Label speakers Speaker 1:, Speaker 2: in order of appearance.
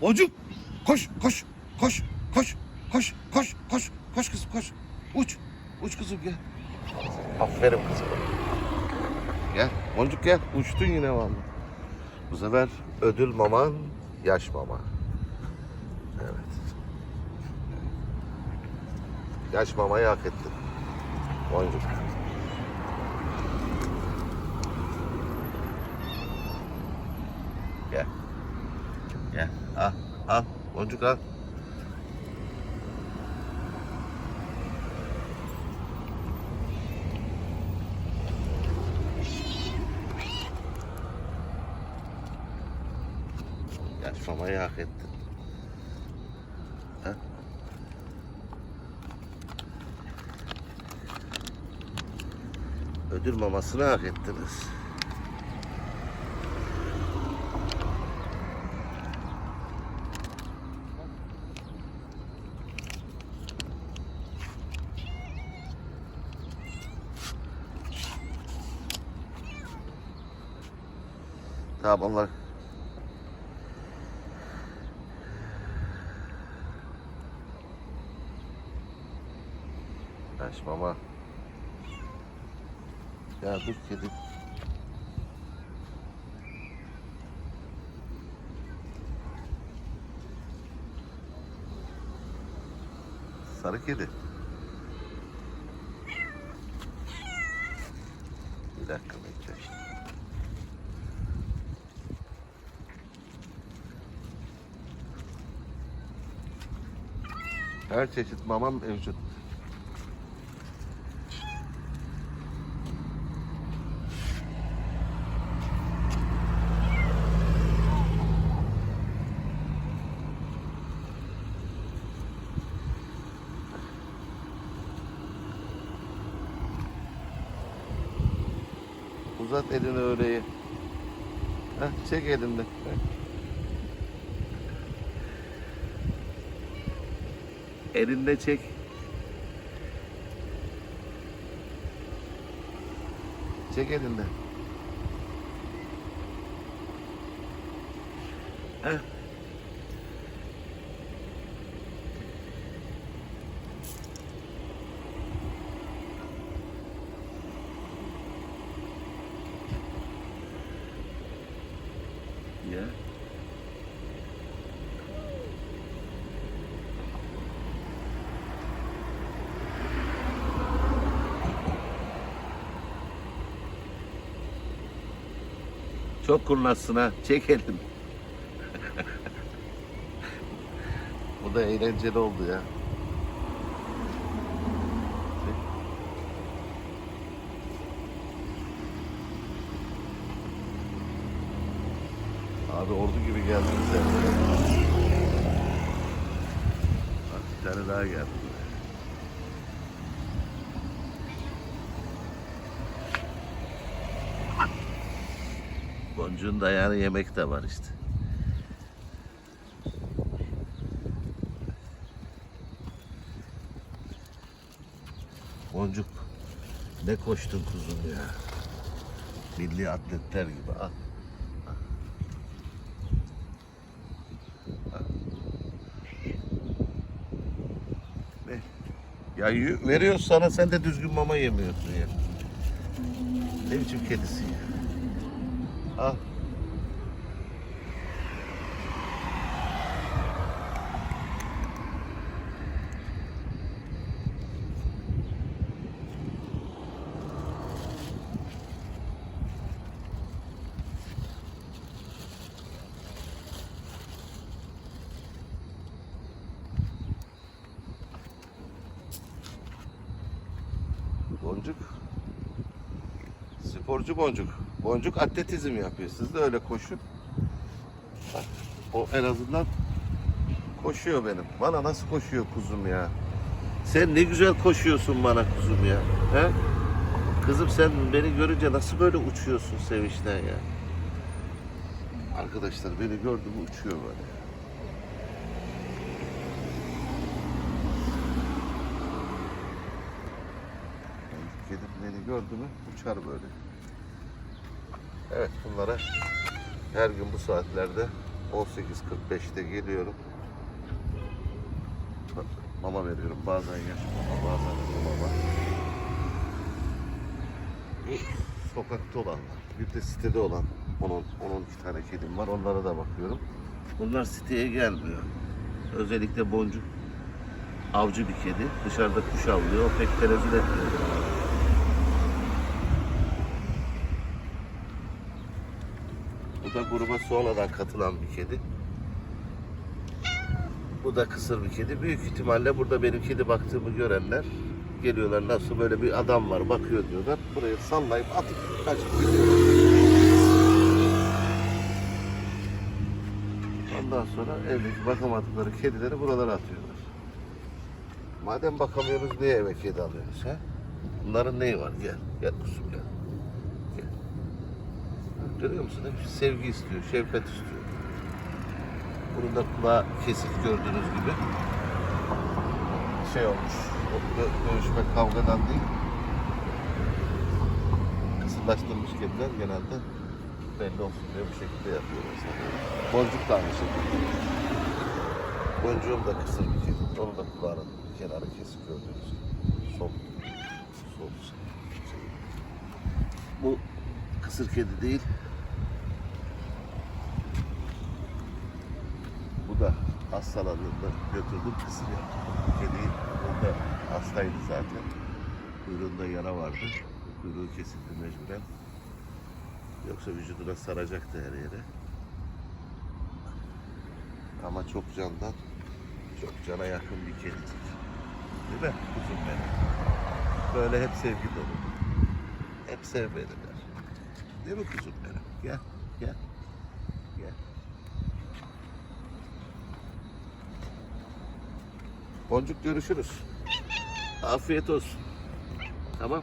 Speaker 1: Boncuk. Koş koş koş koş koş koş koş koş kızım koş. Uç. Uç kızım gel. Aferin kızım. Gel boncuk gel. Uçtun yine vallahi. Bu sefer ödül maman yaş mama. Evet. Yaş mamayı hak ettin. Boncuk. Gel. Gel. Al. Al. Boncuk al. Yaş mamayı hak ettin. Ha? Ödül mamasını hak ettiniz. Tamam onlar Yaş mama. Ya dur kedi. Sarı kedi. Bir dakika bekle. Her çeşit mamam mevcut. Uzat elini öyle. Heh, çek elini. Elinde çek. Çek elinde. Heh. Ya. Çok kurnazsın ha. Çek elini. Bu da eğlenceli oldu ya. Abi ordu gibi geldiniz ya. Bak bir tane daha geldi. Boncuğun dayağını yemek de var işte. Boncuk ne koştun kuzum ya. Milli atletler gibi. Al. Ya veriyoruz sana sen de düzgün mama yemiyorsun ya. Ne biçim kedisi. Al. Boncuk. Sporcu boncuk. Boncuk atletizm yapıyor. Siz de öyle koşun. Bak, o en azından koşuyor benim. Bana nasıl koşuyor kuzum ya? Sen ne güzel koşuyorsun bana kuzum ya. He? Kızım sen beni görünce nasıl böyle uçuyorsun sevinçten ya? Arkadaşlar beni gördü mü uçuyor böyle. Kedim beni gördü mü uçar böyle. Evet bunlara her gün bu saatlerde 18.45'te geliyorum. Mama veriyorum. Bazen yaş mama, bazen kuru mama. Bu sokakta olanlar. Bir de sitede olan 10-12 tane kedim var. Onlara da bakıyorum. Bunlar siteye gelmiyor. Özellikle boncuk avcı bir kedi. Dışarıda kuş avlıyor. O pek tenezzül etmiyor. Bu da gruba sonradan katılan bir kedi. Bu da kısır bir kedi. Büyük ihtimalle burada benim kedi baktığımı görenler geliyorlar. Nasıl böyle bir adam var bakıyor diyorlar. Buraya sallayıp atıp kaçıp gidiyorlar. Ondan sonra evdeki bakamadıkları kedileri buralara atıyorlar. Madem bakamıyoruz niye eve kedi alıyoruz ha? Bunların neyi var? Gel, gel kuzum gel. Gel. Görüyor musun? Sevgi istiyor, şefkat istiyor. Bunun da kulağı kesik gördüğünüz gibi. Şey olmuş, dövüşme kavgadan değil. Kısırlaştırmış kediler genelde belli olsun diye bu şekilde yapıyorlar. Boncuk da aynı şekilde. Boncuğum da kısır bir kedi. Onun da kulağının kenarı kesik gördüğünüz gibi. Sol. Sol. Şey. Bu kısır kedi değil. Bu da hastalandığında götürdüm kısır yaptım. Kedi burada hastaydı zaten. Kuyruğunda yara vardı. Kuyruğu kesildi mecburen. Yoksa vücuduna saracaktı her yere. Ama çok candan, çok cana yakın bir kedicik. Değil mi kuzum benim? Böyle hep sevgi dolu. Hep sevmeliler. Değil mi kuzum benim? Gel, gel. Boncuk görüşürüz. Afiyet olsun. Tamam.